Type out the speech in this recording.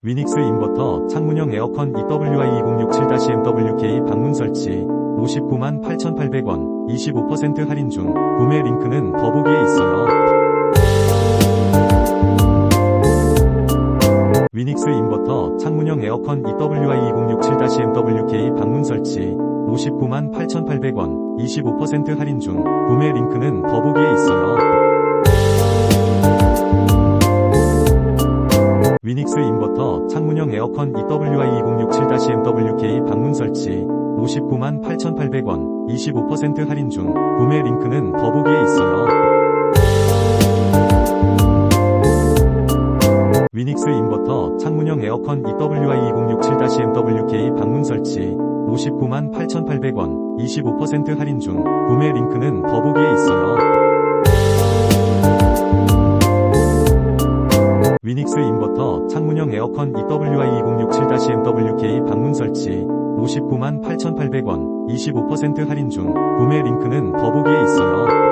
위닉스 인버터 창문형 에어컨 EWI2067-MWK 방문 설치 59만 8,800원 25% 할인 중 구매 링크는 더보기에 있어요. 위닉스 인버터 창문형 에어컨 EWI2067-MWK 방문 설치 59만 8,800원 25% 할인 중 구매 링크는 더보기에 있어요. 위닉스 인버터 창문형 에어컨 EWI2067-MWK 방문 설치 59만 8,800원 25% 할인 중 구매 링크는 더보기에 있어요. 위닉스 인버터 창문형 에어컨 EWI2067-MWK 방문 설치 59만 8,800원 25% 할인 중 구매 링크는 더보기에 있어요. 위닉스 인버터 창문형 에어컨 EWI2067-MWK 방문 설치 59만 8,800원 25% 할인 중 구매 링크는 더보기에 있어요.